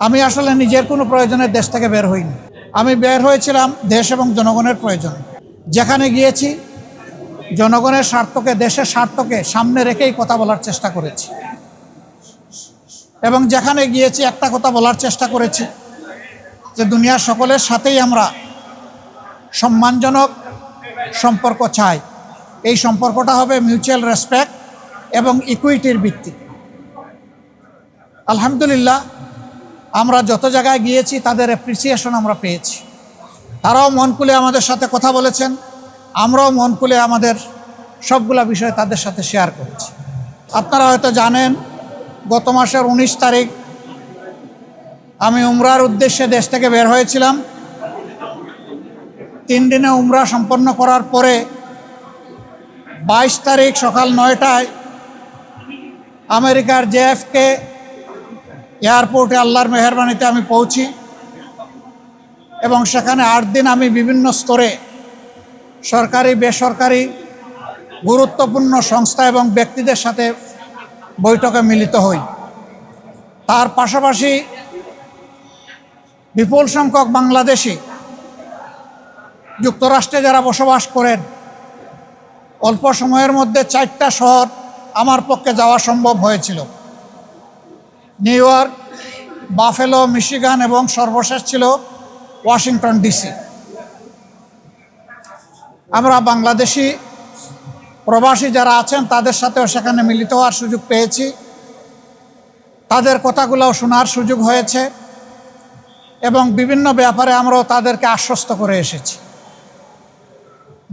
আমি আসলে নিজের কোনো প্রয়োজনে দেশ থেকে বের হইনি। আমি বের হয়েছিলাম দেশ এবং জনগণের প্রয়োজন। যেখানে গিয়েছি, জনগণের স্বার্থকে, দেশের স্বার্থকে সামনে রেখেই কথা বলার চেষ্টা করেছি। এবং যেখানে গিয়েছি, একটা কথা বলার চেষ্টা করেছি যে দুনিয়ার সকলের সাথেই আমরা সম্মানজনক সম্পর্ক চাই। এই সম্পর্কটা হবে মিউচুয়াল রেসপেক্ট এবং ইকুইটির ভিত্তি আলহামদুলিল্লাহ আমরা যত জায়গায় গিয়েছি, তাদের অ্যাপ্রিসিয়েশন আমরা পেয়েছি। তারাও মন খুলে আমাদের সাথে কথা বলেছেন। আমরাও মন খুলে আমাদের সবগুলা বিষয় তাদের সাথে শেয়ার করেছি। আপনারা হয়তো জানেন, গত মাসের উনিশ তারিখ আমি উমরার উদ্দেশ্যে দেশ থেকে বের হয়েছিলাম। তিন দিনে উমরা সম্পন্ন করার পরে বাইশ তারিখ সকাল নয়টায় আমেরিকার জেএফকে এয়ারপোর্টে আল্লাহর মেহরবানিতে আমি পৌঁছি। এবং সেখানে আট দিন আমি বিভিন্ন স্তরে সরকারি, বেসরকারি গুরুত্বপূর্ণ সংস্থা এবং ব্যক্তিদের সাথে বৈঠকে মিলিত হই। তার পাশাপাশি বিপুল সংখ্যক বাংলাদেশি যুক্তরাষ্ট্রে যারা বসবাস করেন, অল্প সময়ের মধ্যে চারটা শহর আমার পক্ষে যাওয়া সম্ভব হয়েছিল। নিউ ইয়র্ক, বাফেলো, মিশিগান এবং সর্বশেষ ছিল ওয়াশিংটন ডিসি। আমরা বাংলাদেশি প্রবাসী যারা আছেন, তাদের সাথেও সেখানে মিলিত হওয়ার সুযোগ পেয়েছি। তাদের কথাগুলোও শোনার সুযোগ হয়েছে এবং বিভিন্ন ব্যাপারে আমরাও তাদেরকে আশ্বস্ত করে এসেছি।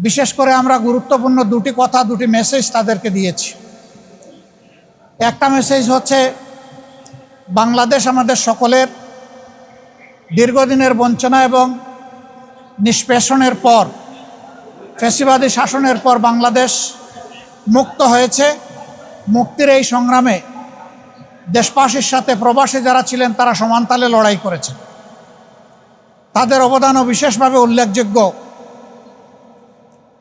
বিশেষ করে আমরা গুরুত্বপূর্ণ দুটি কথা, দুটি মেসেজ তাদেরকে দিয়েছি। একটা মেসেজ হচ্ছে বাংলাদেশ আমাদের সকলের দীর্ঘদিনের বঞ্চনা এবং নিষ্পেষণের পর, ফেসিবাদী শাসনের পর বাংলাদেশ মুক্ত হয়েছে। মুক্তির এই সংগ্রামে দেশবাসীর সাথে প্রবাসী যারা ছিলেন, তারা সমানতালে লড়াই করেছে তাদের অবদানও বিশেষভাবে উল্লেখযোগ্য।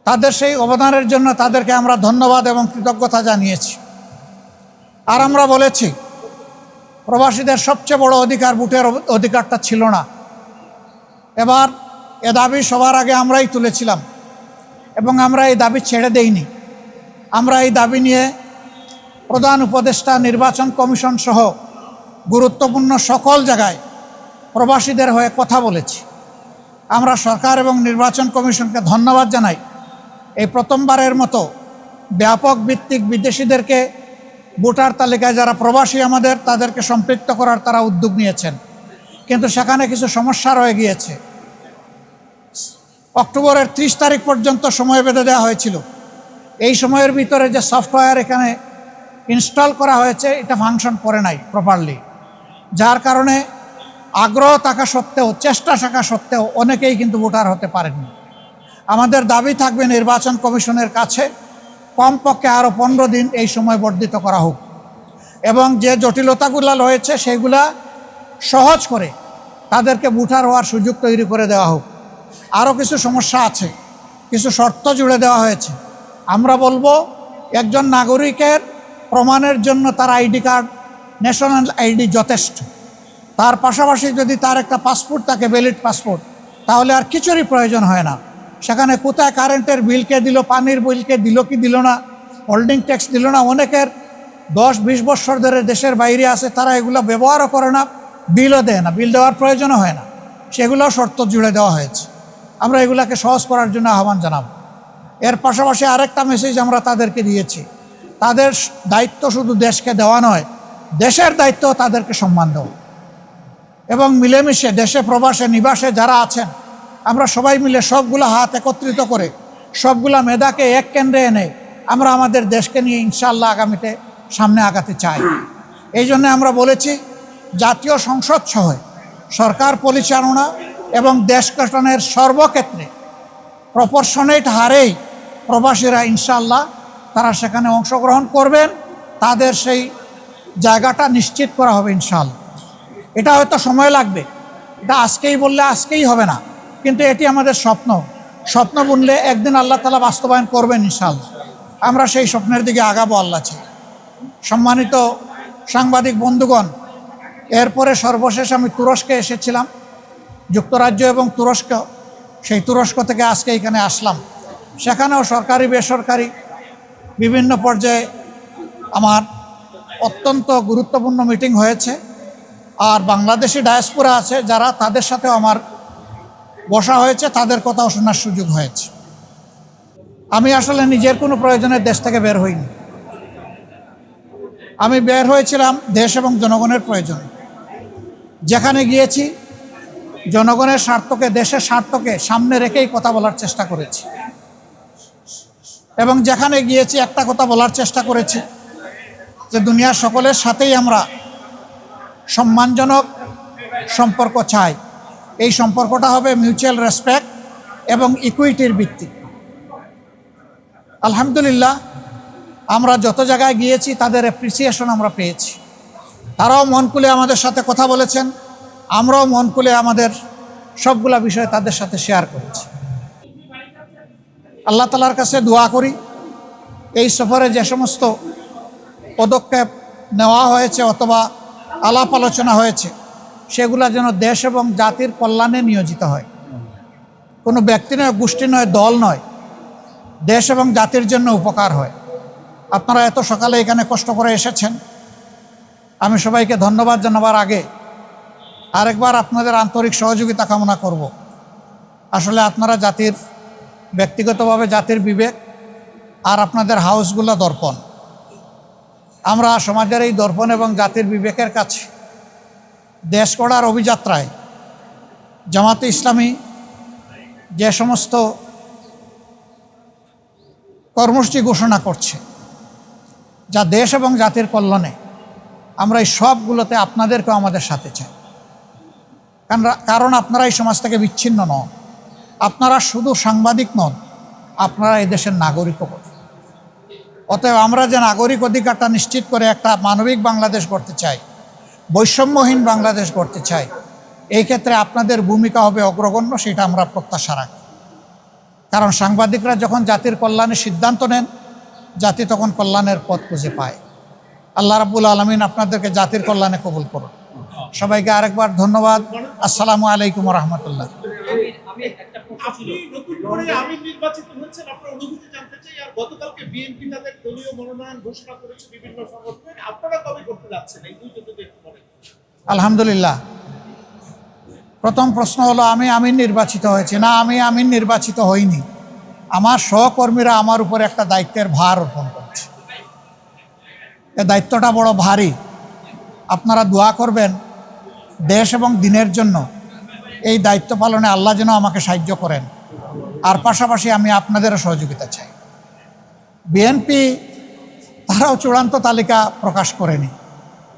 তাদের সেই অবদানের জন্য তাদেরকে আমরা ধন্যবাদ এবং কৃতজ্ঞতা জানিয়েছি। আর আমরা বলেছি প্রবাসীদের সবচেয়ে বড় অধিকার বুটের অধিকারটা ছিল না। এবার এ দাবি সবার আগে আমরাই তুলেছিলাম এবং আমরা এই দাবি ছেড়ে দেইনি। আমরা এই দাবি নিয়ে প্রধান উপদেষ্টা, নির্বাচন কমিশন সহ গুরুত্বপূর্ণ সকল জায়গায় প্রবাসীদের হয়ে কথা বলেছি। আমরা সরকার এবং নির্বাচন কমিশনকে ধন্যবাদ জানাই। এই প্রথমবারের মতো ব্যাপক ভিত্তিক বিদেশিদেরকে ভোটার তালিকায় যারা প্রবাসী আমাদের, তাদেরকে সম্পৃক্ত করার তারা উদ্যোগ নিয়েছেন। কিন্তু সেখানে কিছু সমস্যা রয়ে গিয়েছে। অক্টোবরের ত্রিশ তারিখ পর্যন্ত সময় বেঁধে দেওয়া হয়েছিল। এই সময়ের ভিতরে যে সফটওয়্যার এখানে ইনস্টল করা হয়েছে, এটা ফাংশন করে নাই প্রপারলি যার কারণে আগ্রহ থাকা সত্ত্বেও, চেষ্টা থাকা সত্ত্বেও অনেকেই কিন্তু ভোটার হতে পারেননি। আমাদের দাবি থাকবে নির্বাচন কমিশনের কাছে কমপক্ষে আরও পনেরো দিন এই সময় বর্ধিত করা হোক। এবং যে জটিলতাগুলো রয়েছে, সেগুলা সহজ করে তাদেরকে বুঠার হওয়ার সুযোগ তৈরি করে দেওয়া হোক। আরও কিছু সমস্যা আছে, কিছু শর্ত জুড়ে দেওয়া হয়েছে। আমরা বলব, একজন নাগরিকের প্রমাণের জন্য তার আইডি কার্ড, ন্যাশনাল আইডি যথেষ্ট। তার পাশাপাশি যদি তার একটা পাসপোর্ট থাকে, ভ্যালিড পাসপোর্ট, তাহলে আর কিছুরই প্রয়োজন হয় না। সেখানে কোথায় কারেন্টের বিলকে দিল, পানির বিলকে দিল, কি দিল না হোল্ডিং ট্যাক্স দিল না, অনেকের দশ, বিশ বছর ধরে দেশের বাইরে আছে, তারা এগুলো ব্যবহারও করে না বিলও দেয় না বিল দেওয়ার প্রয়োজনও হয় না। সেগুলো শর্ত জুড়ে দেওয়া হয়েছে। আমরা এগুলাকে সহজ করার জন্য আহ্বান জানাব। এর পাশাপাশি আরেকটা মেসেজ আমরা তাদেরকে দিয়েছি। তাদের দায়িত্ব শুধু দেশকে দেওয়া নয়, দেশের দায়িত্ব তাদেরকে সম্মান দেওয়া। এবং মিলেমিশে দেশে প্রবাসে, নিবাসে যারা আছেন আমরা সবাই মিলে সবগুলো হাত একত্রিত করে, সবগুলা মেধাকে এক কেন্দ্রে এনে আমরা আমাদের দেশকে নিয়ে ইনশাল্লাহ আগামীতে সামনে আগাতে চাই। এই জন্য আমরা বলেছি, জাতীয় সংসদ সহ সরকার পরিচালনা এবং দেশ গঠনের সর্বক্ষেত্রে প্রপোর্শনেট হারেই প্রবাসীরা ইনশাল্লাহ তারা সেখানে অংশগ্রহণ করবেন, তাদের সেই জায়গাটা নিশ্চিত করা হবে ইনশাল্লাহ এটা হয়তো সময় লাগবে, এটা আজকেই বললে আজকেই হবে না। কিন্তু এটি আমাদের স্বপ্ন। স্বপ্ন বুনলে একদিন আল্লাহ তালা বাস্তবায়ন করবেন ইনশাল্লাহ আমরা সেই স্বপ্নের দিকে আগাবো আল্লাহ চাই। সম্মানিত সাংবাদিক বন্ধুগণ, এরপরে সর্বশেষ আমি তুরস্কে এসেছিলাম। যুক্তরাজ্য এবং তুরস্ক, সেই তুরস্ক থেকে আজকে এখানে আসলাম। সেখানেও সরকারি, বেসরকারি বিভিন্ন পর্যায়ে আমার অত্যন্ত গুরুত্বপূর্ণ মিটিং হয়েছে। আর বাংলাদেশি ডায়াসপুরা আছে যারা তাদের সাথেও আমার বসা হয়েছে, তাদের কথাও শোনার সুযোগ হয়েছে। আমি আসলে নিজের কোনো প্রয়োজনে দেশ থেকে বের হইনি। আমি বের হয়েছিলাম দেশ এবং জনগণের প্রয়োজন। যেখানে গিয়েছি, জনগণের স্বার্থকে, দেশের স্বার্থকে সামনে রেখেই কথা বলার চেষ্টা করেছি। এবং যেখানে গিয়েছি, একটা কথা বলার চেষ্টা করেছি যে দুনিয়ার সকলের সাথেই আমরা সম্মানজনক সম্পর্ক চাই। এই সম্পর্কটা হবে মিউচুয়াল রেসপেক্ট এবং ইকুইটির ভিত্তি। আলহামদুলিল্লাহ, আমরা যত জায়গায় গিয়েছি, তাদের অ্যাপ্রিসিয়েশন আমরা পেয়েছি। তারাও মন খুলে আমাদের সাথে কথা বলেছেন। আমরাও মন খুলে আমাদের সবগুলা বিষয় তাদের সাথে শেয়ার করেছি। আল্লাহ তালার কাছে দোয়া করি, এই সফরে যে সমস্ত পদক্ষেপ নেওয়া হয়েছে অথবা আলাপ আলোচনা হয়েছে সেগুলা যেন দেশ এবং জাতির কল্যাণে নিয়োজিত হয়। কোনো ব্যক্তি নয়, গোষ্ঠী নয়, দল নয়, দেশ এবং জাতির জন্য উপকার হয়। আপনারা এত সকালে এখানে কষ্ট করে এসেছেন। আমি সবাইকে ধন্যবাদ জানাবার আগে আরেকবার আপনাদের আন্তরিক সহযোগিতা কামনা করব। আসলে আপনারা জাতির, ব্যক্তিগতভাবে জাতির বিবেক আর আপনাদের হাউসগুলো দর্পণ। আমরা সমাজের এই দর্পণ এবং জাতির বিবেকের কাছে দেশ গড়ার অভিযাত্রায় জামাতে ইসলামী যে সমস্ত কর্মসূচি ঘোষণা করছে, যা দেশ এবং জাতির কল্যাণে আমরা এই সবগুলোতে আপনাদেরকেও আমাদের সাথে চাই কারণ কারণ আপনারা এই সমাজ থেকে বিচ্ছিন্ন নন আপনারা শুধু সাংবাদিক নন, আপনারা এই দেশের নাগরিকও। অতএব আমরা যে নাগরিক অধিকারটা নিশ্চিত করে একটা মানবিক বাংলাদেশ করতে চাই বৈষম্যহীন বাংলাদেশ করতে চাই এই ক্ষেত্রে আপনাদের ভূমিকা হবে অগ্রগণ্য, সেটা আমরা প্রত্যাশা রাখি। কারণ সাংবাদিকরা যখন জাতির কল্যাণের সিদ্ধান্ত নেন, জাতি তখন কল্যাণের পথ খুঁজে পায়। আল্লাহ রাবুল আলমিন আপনাদেরকে জাতির কল্যাণে কবুল করুন। সবাইকে আরেকবার ধন্যবাদ। আসসালামু আলাইকুম রহমতুল্লাহ আপনার কবে করতে যাচ্ছেন এই বলেন আলহামদুলিল্লাহ। প্রথম প্রশ্ন হলো, আমি আমিন নির্বাচিত হয়েছি? না, আমি আমিন নির্বাচিত হইনি। আমার সহকর্মীরা আমার উপর একটা দায়িত্বের ভার অর্পণ করছে। এ দায়িত্বটা বড় ভারী। আপনারা দোয়া করবেন দেশ এবং দিনের জন্য এই দায়িত্ব পালনে আল্লাহ যেন আমাকে সাহায্য করেন। আর পাশাপাশি আমি আপনাদেরও সহযোগিতা চাই। বিএনপি তারাও চূড়ান্ত তালিকা প্রকাশ করেনি।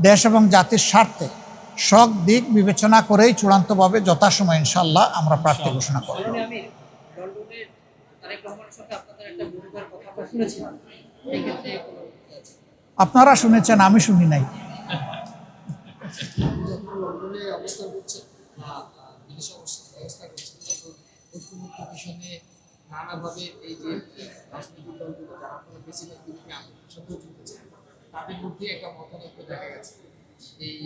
দেশ এবং জাতির স্বার্থে সব দিক বিবেচনা করেই চূড়ান্তভাবে যথাসময় ইনশাল্লাহ আমরা প্রার্থী ঘোষণা করব? আপনারা শুনেছেন আমি শুনি নাই। নানাভাবে এই যে রাজনৈতিক দলগুলো যারা বেশিরভাগ বিরোধী আন্দোলনের সাথেও যুক্ত ছিলেন তাদের মধ্যে একটা মতানৈক্য দেখা গেছে। এই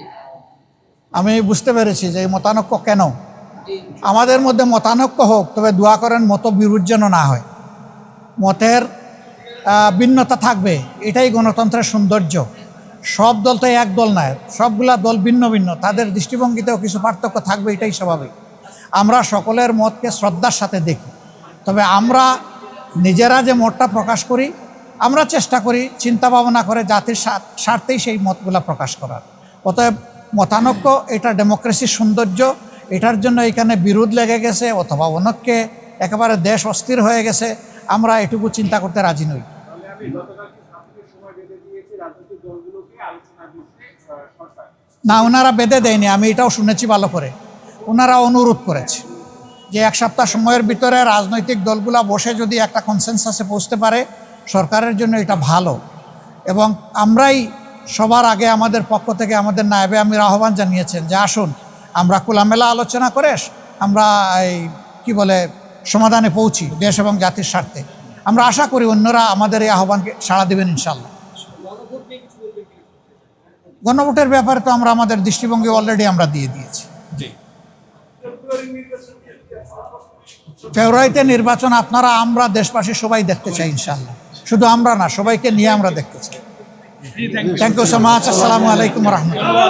আমি বুঝতে পেরেছি যে এই মতানৈক্য কেন? আমাদের মধ্যে মতানক্য হোক তবে দোয়া করেন মত বিরোধ যেন না হয়। মতের ভিন্নতা থাকবে এটাই গণতন্ত্রের সৌন্দর্য। সব দল তো এক দল নয় সবগুলা দল ভিন্ন ভিন্ন তাদের দৃষ্টিভঙ্গিতেও কিছু পার্থক্য থাকবে এটাই স্বাভাবিক। আমরা সকলের মতকে শ্রদ্ধার সাথে দেখি তবে আমরা নিজেরা যে মতটা প্রকাশ করি আমরা চেষ্টা করি চিন্তা ভাবনা করে জাতির স্বা- স্বার্থেই সেই মতগুলা প্রকাশ করার। অতএব মতানৈক্য, এটা ডেমোক্রেসির সৌন্দর্য, এটার জন্য এখানে বিরোধ লেগে গেছে অথবা অনেককে একেবারে দেশ অস্থির হয়ে গেছে, আমরা এটুকু চিন্তা করতে রাজি নই। না, ওনারা বেঁধে দেয়নি, আমি এটাও শুনেছি ভালো করে। ওনারা অনুরোধ করেছে যে এক সপ্তাহ সময়ের ভিতরে রাজনৈতিক দলগুলা বসে যদি একটা কনসেনসাসে পৌঁছতে পারে সরকারের জন্য এটা ভালো। এবং আমরাই সবার আগে আমাদের পক্ষ থেকে আমাদের নায়বে আমির আহ্বান জানিয়েছেন যে আসুন আমরা খোলামেলা আলোচনা করে আমরা এই কি বলে সমাধানে পৌঁছি দেশ এবং জাতির স্বার্থে। আমরা আশা করি অন্যরা আমাদের এই আহ্বানকে সাড়া দেবেন ইনশাল্লাহ গণভোটের ব্যাপারে তো আমরা আমাদের দৃষ্টিভঙ্গি অলরেডি আমরা দিয়ে দিয়েছি। ফেব্রুয়ারিতে নির্বাচন আপনারা আমরা দেশবাসী সবাই দেখতে চাই ইনশাল্লাহ শুধু আমরা না, সবাইকে নিয়ে আমরা দেখতে চাই। থ্যাংক ইউ সো মাচ আসসালামু আলাইকুম রহমতুল্লাহ